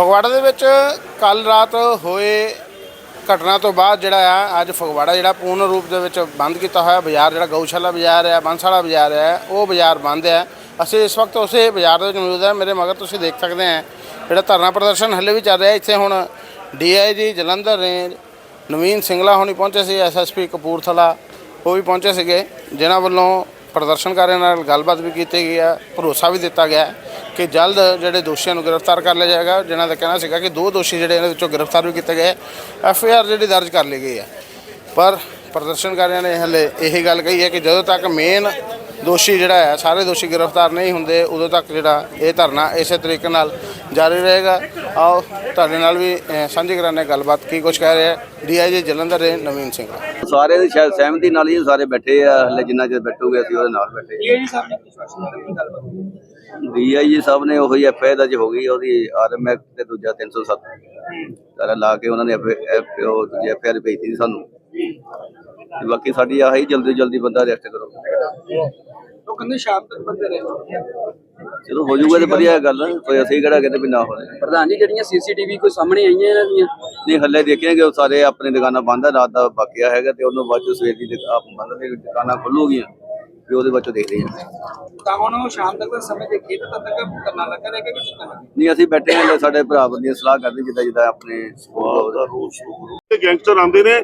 ਫਗਵਾੜਾ ਦੇ ਵਿੱਚ ਕੱਲ ਰਾਤ ਹੋਏ ਘਟਨਾ ਤੋਂ ਬਾਅਦ ਜਿਹੜਾ ਆ, ਅੱਜ ਫਗਵਾੜਾ ਜਿਹੜਾ ਪੂਰਨ ਰੂਪ ਦੇ ਵਿੱਚ ਬੰਦ ਕੀਤਾ ਹੋਇਆ ਬਾਜ਼ਾਰ, ਜਿਹੜਾ ਗਊਸ਼ਾਲਾ ਬਾਜ਼ਾਰ ਹੈ ਬੰਸਾਲਾ ਬਾਜ਼ਾਰ ਹੈ ਉਹ ਬਾਜ਼ਾਰ ਬੰਦ ਹੈ ਅਸੀਂ ਇਸ ਵਕਤ ਉਸੇ ਬਾਜ਼ਾਰ ਦੇ ਵਿੱਚ ਮੌਜੂਦ ਹਾਂ ਮੇਰੇ ਮਗਰ ਤੁਸੀਂ ਦੇਖ ਸਕਦੇ ਆ, ਜਿਹੜਾ ਧਰਨਾ ਪ੍ਰਦਰਸ਼ਨ ਹੱਲੇ ਵੀ ਚੱਲ ਰਿਹਾ। ਇੱਥੇ ਹੁਣ ਡੀਆਈਜੀ ਜਲੰਧਰ ਰੇਂਜ ਨਵੀਨ ਸਿੰਗਲਾ ਹੋਣੀ ਪਹੁੰਚੇ ਸੀ ਐਸਐਸਪੀ ਕਪੂਰਥਲਾ, ਉਹ ਵੀ ਪਹੁੰਚੇ ਸੀਗੇ, ਜਿਨ੍ਹਾਂ ਵੱਲੋਂ ਪ੍ਰਦਰਸ਼ਨਕਾਰੀਆਂ ਨਾਲ ਗੱਲਬਾਤ ਵੀ ਕੀਤੀ ਗਈ ਹੈ ਭਰੋਸਾ ਵੀ ਦਿੱਤਾ ਗਿਆ। ਹੈ ਕਿ ਜਲਦ ਜਿਹੜੇ ਦੋਸ਼ੀਆਂ ਨੂੰ ਗ੍ਰਿਫਤਾਰ ਕਰ ਲਿਆ ਜਾਏਗਾ, ਜਿਨ੍ਹਾਂ ਦਾ ਕਹਿਣਾ ਸੀਗਾ ਕਿ ਦੋ ਦੋਸ਼ੀ ਜਿਹੜੇ ਇਹਨਾਂ ਵਿੱਚੋਂ ਗ੍ਰਿਫਤਾਰ ਵੀ ਕੀਤੇ ਗਏ, ਐਫ ਆਈ ਆਰ ਜਿਹੜੀ ਦਰਜ ਕਰ ਲਈ ਗਈ ਹੈ। ਪਰ ਪ੍ਰਦਰਸ਼ਨਕਾਰੀਆਂ ਨੇ ਹਲੇ ਇਹ ਗੱਲ ਕਹੀ ਹੈ ਕਿ ਜਦੋਂ ਤੱਕ ਮੇਨ ਦੋਸ਼ੀ ਜਿਹੜਾ ਹੈ ਸਾਰੇ ਦੋਸ਼ੀ ਗ੍ਰਿਫਤਾਰ ਨਹੀਂ ਹੁੰਦੇ ਉਦੋਂ ਤੱਕ ਜਿਹੜਾ ਇਹ ਧਰਨਾ ਇਸੇ ਤਰੀਕੇ ਨਾਲ ਜਾਰੀ ਰਹੇਗਾ। ਆਓ ਤੁਹਾਡੇ ਨਾਲ ਵੀ ਸਾਂਝੀ ਕਰਾਣੇ ਗੱਲਬਾਤ। ਕੀ ਕੁਝ ਕਹਿ ਰਿਹਾ ਡੀਆਈਜੀ ਜਲੰਧਰ ਦੇ ਨਵੀਨ ਸਿੰਘ। ਸਾਰੇ ਦੀ ਸ਼ਾਇਦ ਸਹਿਮਤੀ ਨਾਲ ਹੀ ਸਾਰੇ ਬੈਠੇ ਆ ਹਲੇ ਜਿੰਨਾ ਚਿਰ ਬੈਠੂਗੇ ਅਸੀਂ ਉਹਦੇ ਨਾਲ ਬੈਠੇ। ਇਹ ਜੀ ਸਾਹਿਬ ਨੇ ਡੀਆਈਜੀ ਸਾਹਿਬ ਨੇ ਉਹੀ ਐਫਆਈ ਦਾ ਹੋ ਗਈ ਉਹਦੀ ਆਰਐਮ ਐਕਟ ਤੇ ਦੂਜਾ 307 ਸਾਰਾ ਲਾ ਕੇ ਉਹਨਾਂ ਨੇ ਐਫ ਉਹ ਦੂਜੀ ਐਫਆਰ ਭੇਜਤੀ ਸੀ ਸਾਨੂੰ। ਬਾਕੀ ਸਾਡੀ ਆਹੀ ਜਲਦੀ ਜਲਦੀ ਬੰਦਾ ਅਰੈਸਟ ਕਰੋ। ਕਹਿੰਦੇ ਸ਼ਾਮ ਤੱਕ ਬੰਦੇ ਰਹੇ ਚਲੋ ਹੋ ਜਾਊਗਾ ਤੇ ਵਧੀਆ ਗੱਲ ਕੋਈ ਅਸੀਂ ਕਿਹੜਾ ਕਹਿੰਦੇ ਵੀ ਨਾ ਹੋਵੇ ਪ੍ਰਧਾਨ ਜੀ ਜਿਹੜੀਆਂ ਸੀਸੀਟੀਵੀ ਕੋਈ ਸਾਹਮਣੇ ਆਈਆਂ ਇਹਨਾਂ ਦੀਆਂ? ਨਹੀਂ ਹੱਲੇ ਦੇਖਿਆਗੇ ਉਹ ਸਾਰੇ ਆਪਣੀ ਦੁਕਾਨਾਂ ਬੰਦ ਆ ਰਾਤ ਦਾ ਬਾਕੀਆ ਹੈਗਾ ਤੇ ਉਹਨੂੰ ਬਾਅਦ ਚ ਸਵੇਰ ਦੀ ਆਪ ਬੰਦ ਨੇ ਦੁਕਾਨਾਂ ਖੁੱਲੂਗੀਆਂ ਫਿਰ ਉਹਦੇ ਬਾਅਦ ਚੋਂ ਦੇਖਦੇ ਹਾਂ ਤਾਂ ਹੁਣ ਸ਼ਾਮ ਤੱਕ ਦਾ ਸਮੇਂ ਦੇਖੀ ਤਾਂ ਤਦ ਤੱਕ ਕਰਨਾ ਲੱਗਾ ਰਹੇਗਾ ਕਿ ਕਿੰਨਾ ਨਹੀਂ ਅਸੀਂ ਬੈਠੇ ਹਾਂ ਸਾਡੇ ਭਰਾ ਬੰਦੀਆਂ ਸਲਾਹ ਕਰਦੇ ਜਿੱਦਾਂ ਜਿੱਦਾਂ ਆਪਣੇ ਤੇ ਗੈਂਗਸਟਰ ਆਉਂਦੇ ਨੇ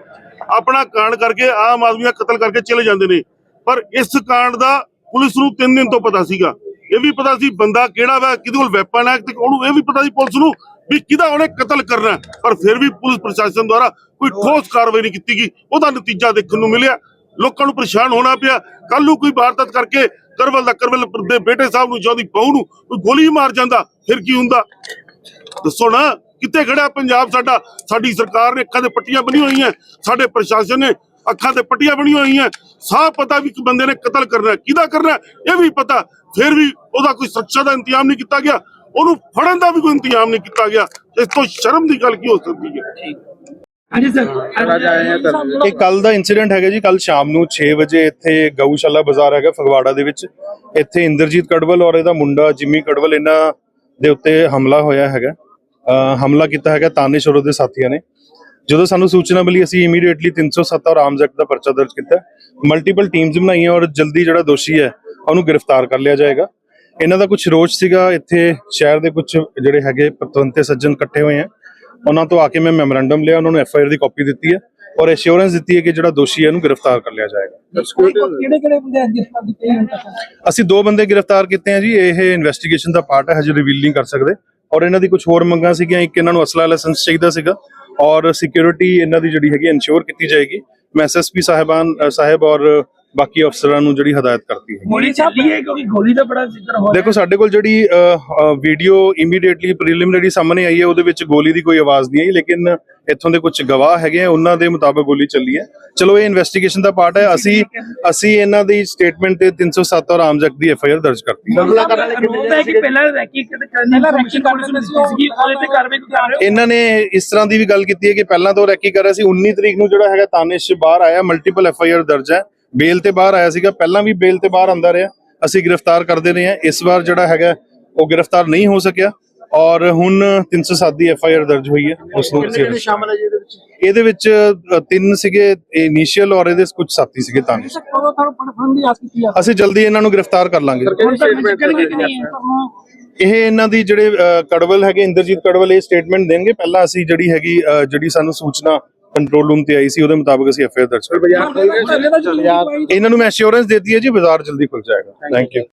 ਆਪਣਾ ਕਾਂਡ ਕਰਕੇ ਆਮ ਆਦਮੀ ਦਾ ਕਤਲ ਕਰਕੇ ਚਲੇ ਜਾਂਦੇ ਨੇ। ਪਰ ਇਸ ਕਾਂਡ ਦਾ ਪੁਲਿਸ ਨੂੰ 3 ਦਿਨ ਤੋਂ ਪਤਾ ਸੀਗਾ। ਇਹ ਵੀ ਪਤਾ ਸੀ ਬੰਦਾ ਕਿਹੜਾ ਵਾ, ਕਿਹਦੇ ਕੋਲ ਵੈਪਨ ਹੈ ਤੇ ਉਹਨੂੰ ਇਹ ਵੀ ਪਤਾ ਸੀ ਪੁਲਿਸ ਨੂੰ ਵੀ ਕਿਹਦਾ ਉਹਨੇ ਕਤਲ ਕਰਨਾ ਪਰ ਫਿਰ ਵੀ ਪੁਲਿਸ ਪ੍ਰਸ਼ਾਸਨ ਦੁਆਰਾ ਕੋਈ ਠੋਸ ਕਾਰਵਾਈ ਨਹੀਂ ਕੀਤੀ ਗਈ। ਉਹਦਾ ਨਤੀਜਾ ਦੇਖਣ ਨੂੰ ਮਿਲਿਆ। ਲੋਕਾਂ ਨੂੰ ਪਰੇਸ਼ਾਨ ਹੋਣਾ ਪਿਆ। ਕੱਲ ਨੂੰ ਕੋਈ ਵਾਰਦਾਤ ਕਰਕੇ ਕਰਵਲ ਦਾ ਕਰਵਲ ਦੇ ਬੇਟੇ ਸਾਹਿਬ ਨੂੰ ਜਾਂਦੀ ਬਹੂ ਨੂੰ ਕੋਈ ਗੋਲੀ ਮਾਰ ਜਾਂਦਾ, ਫਿਰ ਕੀ ਹੁੰਦਾ? ਦੱਸੋ ਨਾ, ਕਿੱਥੇ ਖੜਾ ਪੰਜਾਬ ਸਾਡਾ? ਸਾਡੀ ਸਰਕਾਰ ਨੇ ਅੱਖਾਂ ਦੇ ਪੱਟੀਆਂ ਬਣੀਆਂ ਹੋਈਆਂ। ਸਾਡੇ ਪ੍ਰਸ਼ਾਸਨ ਨੇ ਅੱਖਾਂ ਤੇ ਪੱਟੀਆਂ ਬਣੀਆਂ ਹੋਈਆਂ। ਸਾਹ ਪਤਾ ਵੀ ਕਿ ਬੰਦੇ ਨੇ ਕਤਲ ਕਰਨਾ ਹੈ, ਕਿਹਦਾ ਕਰਨਾ ਹੈ, ਇਹ ਵੀ ਪਤਾ। ਫਿਰ ਵੀ ਉਹਦਾ ਕੋਈ ਸੁਰੱਖਿਆ ਦਾ ਇੰਤਜ਼ਾਮ ਨਹੀਂ ਕੀਤਾ ਗਿਆ। ਉਹਨੂੰ ਫੜਨ ਦਾ ਵੀ ਕੋਈ ਇੰਤਜ਼ਾਮ ਨਹੀਂ ਕੀਤਾ ਗਿਆ। ਇਸ ਤੋਂ ਸ਼ਰਮ ਦੀ ਗੱਲ ਕੀ ਹੋ ਸਕਦੀ ਹੈ? ਹਾਂਜੀ ਸਰ। ਇਹ ਕੱਲ ਦਾ ਇਨਸੀਡੈਂਟ ਹੈਗਾ ਜੀ ਕੱਲ ਸ਼ਾਮ ਨੂੰ 6 ਵਜੇ ਇੱਥੇ ਗਊਸ਼ਾਲਾ ਬਾਜ਼ਾਰ ਹੈਗਾ ਫਗਵਾੜਾ ਦੇ ਵਿੱਚ। ਇੱਥੇ ਇੰਦਰਜੀਤ ਕੜਵਲ ਔਰ ਇਹਦਾ ਮੁੰਡਾ ਜਿਮੀ ਕੜਵਲ ਇਹਨਾਂ ਦੇ ਉੱਤੇ ਹਮਲਾ ਹੋਇਆ ਹੈਗਾ। ਹਮਲਾ ਕੀਤਾ ਹੈਗਾ ਤਾਨਿਸ਼ ਔਰ ਉਹਦੇ ਸਾਥੀਆਂ ਨੇ। ਜਦੋਂ ਸਾਨੂੰ ਸੂਚਨਾ ਮਿਲੀ ਅਸੀਂ ਇਮੀਡੀਏਟਲੀ 307 ਔਰ ਐਕਟ ਦਾ ਪਰਚਾ ਦਰਜ ਕੀਤਾ। ਮਲਟੀਪਲ ਟੀਮਸ ਬਣਾਈਆਂ ਔਰ ਜਲਦੀ ਜਿਹੜਾ ਦੋਸ਼ੀ ਹੈ ਉਹਨੂੰ ਗ੍ਰਿਫਤਾਰ ਕਰ ਲਿਆ ਜਾਏਗਾ। ਇਹਨਾਂ ਦਾ ਕੁਝ ਰੋਚ ਸੀਗਾ ਇੱਥੇ ਸ਼ਹਿਰ ਦੇ ਕੁਝ ਜਿਹੜੇ ਹੈਗੇ ਪਤਵੰਤੇ ਸੱਜਣ ਇਕੱਠੇ ਹੋਏ ਆ ਉਹਨਾਂ ਤੋਂ ਆ ਕੇ ਮੈਂ ਮੈਮੋਰੈਂਡਮ ਲਿਆ ਉਹਨਾਂ ਨੂੰ ਐਫ ਆਈ ਆਰ ਦੀ ਕਾਪੀ ਦਿੱਤੀ ਹੈ ਔਰ ਐਸ਼ੋਰੈਂਸ ਦਿੱਤੀ ਹੈ ਕਿ ਜਿਹੜਾ ਦੋਸ਼ੀ ਹੈ ਇਹਨੂੰ ਗ੍ਰਿਫਤਾਰ ਕਰ ਲਿਆ ਜਾਏਗਾ। ਕਿਹੜੇ ਕਿਹੜੇ ਬੰਦੇ ਅਸੀਂ ਦੋ ਬੰਦੇ ਗ੍ਰਿਫਤਾਰ ਕੀਤੇ ਆ ਜੀ ਇਹ ਇਨਵੈਸਟੀਗੇਸ਼ਨ ਦਾ ਪਾਰਟ ਹੈ ਹਜੇ ਰਿਵੀਲ ਨਹੀਂ ਕਰ ਸਕਦੇ। ਔਰ ਇਹਨਾਂ ਦੀ ਕੁਝ ਹੋਰ ਮੰਗਾਂ ਸੀਗੀਆਂ ਇੱਕ ਇਹਨਾਂ ਨੂੰ ਅਸਲਾ ਲਾਇਸੈਂਸ ਚਾਹੀਦਾ ਸੀਗਾ ਔਰ ਸਿਕਿਉਰਿਟੀ ਇਹਨਾਂ ਦੀ ਜਿਹੜੀ ਹੈਗੀ ਇਨਸ਼ੋਰ ਕੀਤੀ ਜਾਏਗੀ। ਮੈਂ ਐਸਐਸਪੀ ਸਾਹਿਬਾਨ ਸਾਹਿਬ ਔਰ ਬਾਕੀ ਅਫਸਰਾਂ ਨੂੰ ਜਿਹੜੀ ਹਦਾਇਤ ਕਰਤੀ ਹੈ ਗੋਲੀ ਚੱਲੀ ਹੈ ਕਿਉਂਕਿ ਗੋਲੀ ਦਾ ਬੜਾ ਜ਼ਿਕਰ ਹੋ ਦੇਖੋ ਸਾਡੇ ਕੋਲ ਜਿਹੜੀ ਵੀਡੀਓ ਇਮੀਡੀਏਟਲੀ ਪ੍ਰੀਲਿਮਿਨਰੀ ਸਾਹਮਣੇ ਆਈ ਹੈ ਉਹਦੇ ਵਿੱਚ ਗੋਲੀ ਦੀ ਕੋਈ ਆਵਾਜ਼ ਨਹੀਂ ਆਈ ਲੇਕਿਨ ਇੱਥੋਂ ਦੇ ਕੁਝ ਗਵਾਹ ਹੈਗੇ ਆ ਉਹਨਾਂ ਦੇ ਮੁਤਾਬਕ ਗੋਲੀ ਚੱਲੀ ਹੈ। ਚਲੋ ਇਹ ਇਨਵੈਸਟੀਗੇਸ਼ਨ ਦਾ ਪਾਰਟ ਹੈ। ਅਸੀਂ ਅਸੀਂ ਇਹਨਾਂ ਦੀ ਸਟੇਟਮੈਂਟ ਤੇ 307 ਔਰ ਐਕਟ ਦੀ ਐਫ ਆਈ ਆਰ ਦਰਜ ਕਰਤੀ ਹੈ। ਹੈ ਕਿ ਪਹਿਲਾਂ ਰੈਕੀ ਕਰਨੀ ਪਹਿਲਾਂ ਰੈਕੀ ਕਰਨੀ ਸੀ ਉਹਦੇ ਤੇ ਕਾਰਵਾਈ ਕਰ ਰਹੇ ਇਹਨਾਂ ਨੇ ਇਸ ਤਰ੍ਹਾਂ ਦੀ ਵੀ ਗੱਲ ਕੀਤੀ ਹੈ ਕਿ ਪਹਿਲਾਂ ਤੋਂ ਰੈਕੀ ਕਰ ਰਿਹਾ ਸੀ। 19 ਤਰੀਕ ਨੂੰ ਜਿਹੜਾ ਹੈਗਾ ਤਾਨਿਸ਼ ਬਾਹਰ ਆਇਆ ਮਲਟੀਪਲ ਐਫ ਆਈ ਆਰ ਦਰਜ ਹੈ। ਬੇਲ ਤੇ ਬਾਹਰ ਆਇਆ ਸੀਗਾ ਪਹਿਲਾਂ ਵੀ ਬੇਲ ਤੇ ਬਾਹਰ ਆਂਦਾ ਰਿਹਾ। ਅਸੀਂ ਗ੍ਰਿਫਤਾਰ ਕਰਦੇ ਰਹੇ ਹਾਂ। ਇਸ ਵਾਰ ਜਿਹੜਾ ਹੈਗਾ ਉਹ ਗ੍ਰਿਫਤਾਰ ਨਹੀਂ ਹੋ ਸਕਿਆ। ਔਰ ਹੁਣ 307 ਦੀ ਐਫ ਆਈ ਆਰ ਦਰਜ ਹੋਈ ਹੈ। ਉਸ ਨੂੰ ਅਸੀਂ- ਸ਼ਾਮਲ ਹੈ ਇਹਦੇ ਵਿੱਚ? ਇਹਦੇ ਵਿੱਚ ਅ, ਤਿੰਨ ਸੀਗੇ ਇਨੀਸ਼ੀਅਲ ਔਰ ਇਹਦੇ ਕੁਝ ਸਾਥੀ ਸੀਗੇ ਆ ਅਸੀਂ ਜਲਦੀ ਇਹਨਾਂ ਨੂੰ ਗ੍ਰਿਫਤਾਰ ਕਰ ਲਾਂਗੇ। ਇਹ ਇਹਨਾਂ ਦੀ ਜਿਹੜੇ ਕੜਵਲ ਹੈਗੇ ਇੰਦਰਜੀਤ ਕੜਵਲ ਇਹ ਸਟੇਟਮੈਂਟ ਦੇਣਗੇ। ਪਹਿਲਾਂ ਅਸੀਂ ਜਿਹੜੀ ਹੈਗੀ ਜਿਹੜੀ ਸਾਨੂੰ ਸੂਚਨਾ ਕੰਟਰੋਲ ਰੂਮ ਤੇ ਆਈ ਸੀ ਉਹਦੇ ਮੁਤਾਬਕ ਅਸੀਂ ਐਫਆਈਆਰ ਦਰਜ ਕਰ ਬਾਜ਼ਾਰ ਇਹਨਾਂ ਨੂੰ ਮੈਂ ਅਸ਼ੋਰੈਂਸ ਦਿੱਤੀ ਹੈ ਜੀ ਬਾਜ਼ਾਰ ਜਲਦੀ ਖੁੱਲ ਜਾਏਗਾ। Thank you